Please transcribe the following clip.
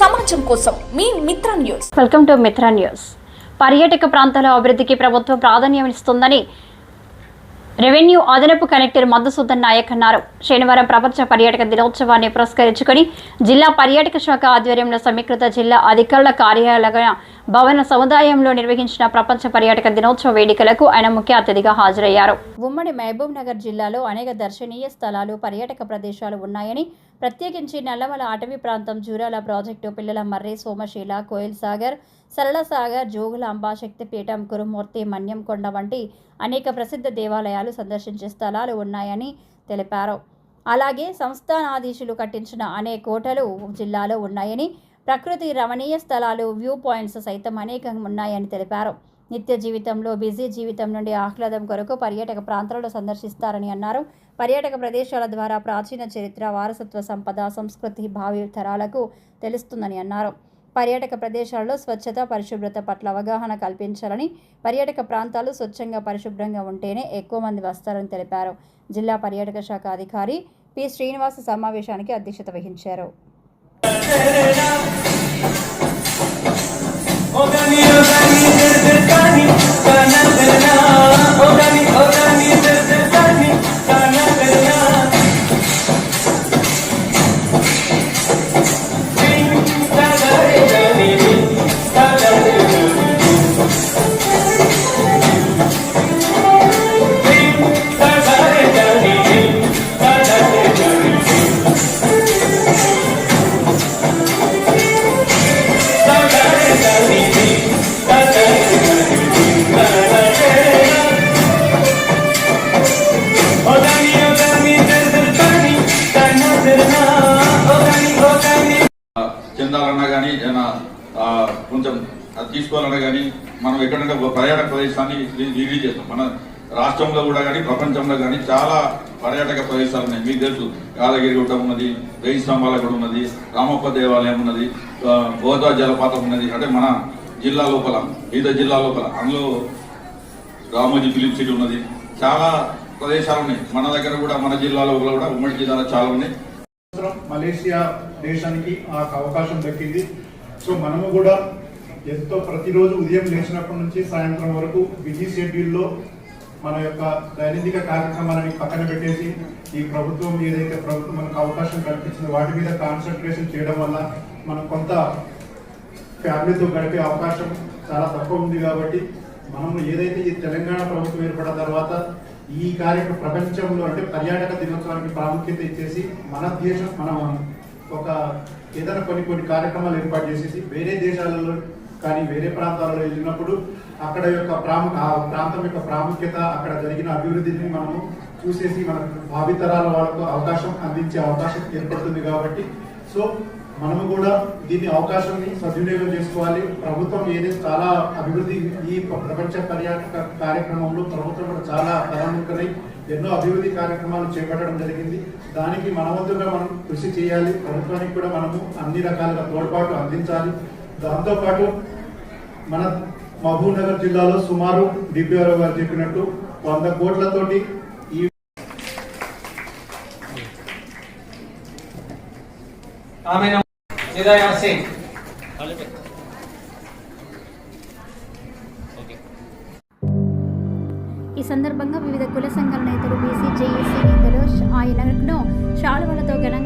సమాజం కోసం. మీ Mitra news. Welcome to Mitra news. పర్యాటక ప్రాంతాల అభివృద్ధికి ప్రభుత్వం ప్రాధాన్యమిస్తుందని రెవెన్యూ అదనపు కలెక్టర్ మధుసూదన్ నాయక్ అన్నారు. శనివారం ప్రపంచ పర్యాటక దినోత్సవాన్ని పురస్కరించుకొని జిల్లా పర్యాటక శాఖ ఆధ్వర్యంలో సమీకృత జిల్లా అధికారుల కార్యాలయ భవన సముదాయంలో నిర్వహించిన ప్రపంచ పర్యాటక దినోత్సవ వేడుకలకు ఆయన ముఖ్య అతిథిగా హాజరయ్యారు. ఉమ్మడి మహబూబ్ నగర్ జిల్లాలో అనేక దర్శనీయ స్థలాలు పర్యాటక ప్రదేశాలు ఉన్నాయని ప్రత్యేకించి నల్లమల అటవీ ప్రాంతం జూరాల ప్రాజెక్టు పిల్లల మర్రి సోమశీల కోయిల్ సాగర్ సరళ సాగర్ జోగులాంబ శక్తిపీఠం కురుమూర్తి మన్యంకొండ వంటి అనేక ప్రసిద్ధ దేవాలయాలు సందర్శించే స్థలాలు ఉన్నాయని తెలిపారు. అలాగే సంస్థానాధీశులు కట్టించిన అనేక కోటలు జిల్లాలో ఉన్నాయని ప్రకృతి రమణీయ స్థలాలు వ్యూ పాయింట్స్ సైతం అనేకం ఉన్నాయని తెలిపారు. నిత్య జీవితంలో బిజీ జీవితం నుండి ఆహ్లాదం కొరకు పర్యాటక ప్రాంతాలను సందర్శిస్తారని అన్నారు. పర్యాటక ప్రదేశాల ద్వారా ప్రాచీన చరిత్ర వారసత్వ సంపద సంస్కృతి భావి తరాలకు తెలుస్తుందని అన్నారు. పర్యాటక ప్రదేశాల్లో స్వచ్ఛత పరిశుభ్రత పట్ల అవగాహన కల్పించాలని పర్యాటక ప్రాంతాలు స్వచ్ఛంగా పరిశుభ్రంగా ఉంటేనే ఎక్కువ మంది వస్తారని తెలిపారు. జిల్లా పర్యాటక శాఖ అధికారి పి. శ్రీనివాస సమావేశానికి అధ్యక్షత వహించారు. Ô, Daniel! కొంచెం అది తీసుకోవాలన్నా కానీ మనం ఎక్కడంటే పర్యాటక ప్రదేశాన్ని రిలీజ్ చేస్తాం. మన రాష్ట్రంలో కూడా కానీ ప్రపంచంలో కానీ చాలా పర్యాటక ప్రదేశాలు ఉన్నాయి. మీకు తెలుసు యాదగిరి గుట్ట ఉన్నది వెయ్యి స్తంభాల కూడా ఉన్నది రామప్ప దేవాలయం ఉన్నది గోదా జలపాతం ఉన్నది. అంటే మన జిల్లా లోపల వివిధ జిల్లా లోపల. అందులో రామోజీ ఫిలిం సిటీ ఉన్నది. చాలా ప్రదేశాలు ఉన్నాయి. మన దగ్గర కూడా మన జిల్లా లోపల కూడా ఉమ్మడి జిల్లాలో చాలా ఉన్నాయి. మలేషియా దేశానికి ఆ అవకాశం దక్కింది. సో మనము కూడా ఎంతో ప్రతిరోజు ఉదయం లేచినప్పటి నుంచి సాయంత్రం వరకు బిజీ షెడ్యూల్లో మన యొక్క దైనందిక కార్యక్రమాలని పక్కన పెట్టేసి ఈ ప్రభుత్వం ఏదైతే ప్రభుత్వం మనకు అవకాశం కల్పించిందో వాటి మీద కాన్సన్ట్రేషన్ చేయడం వల్ల మనం కొంత ఫ్యామిలీతో గడిపే అవకాశం చాలా తక్కువ ఉంది కాబట్టి మనము ఏదైతే ఈ తెలంగాణ ప్రభుత్వం ఏర్పడిన తర్వాత ఈ కార్యక్రమం ప్రపంచంలో అంటే పర్యాటక దినోత్సవానికి ప్రాముఖ్యత ఇచ్చేసి మన దేశం మనం ఒక ఏదైనా కొన్ని కొన్ని కార్యక్రమాలు ఏర్పాటు చేసేసి వేరే దేశాలలో కానీ వేరే ప్రాంతాలలో వెళ్ళినప్పుడు అక్కడ యొక్క ప్రాము ఆ ప్రాంతం యొక్క ప్రాముఖ్యత అక్కడ జరిగిన అభివృద్ధిని మనము చూసేసి మన భావితరాల వాళ్ళకు అవకాశం అందించే అవకాశం ఏర్పడుతుంది కాబట్టి. సో మనము కూడా దీన్ని అవకాశాన్ని సద్వినియోగం చేసుకోవాలి. ప్రభుత్వం ఏదైతే చాలా అభివృద్ధి ఈ ప్రపంచ పర్యాటక కార్యక్రమంలో ప్రభుత్వం కూడా చాలా ప్రాముఖ్యమై ఎన్నో అభివృద్ధి కార్యక్రమాలు చేపట్టడం జరిగింది. దానికి మన వంతుగా మనం కృషి చేయాలి. ప్రభుత్వానికి కూడా మనము అన్ని రకాలుగా తోడ్పాటు అందించాలి. దాంతోపాటు మన మహబూబ్ నగర్ జిల్లాలో సుమారు డిపిఆర్ఓ గారు చెప్పినట్టు వంద కోట్లతోటి ఈ ఆమె Hidayat Singh. ఈ సందర్భంగా వివిధ కుల సంఘాల నేతలు బీసీ జేఏసీ నేతలు ఆయన శాలువలతో ఘనంగా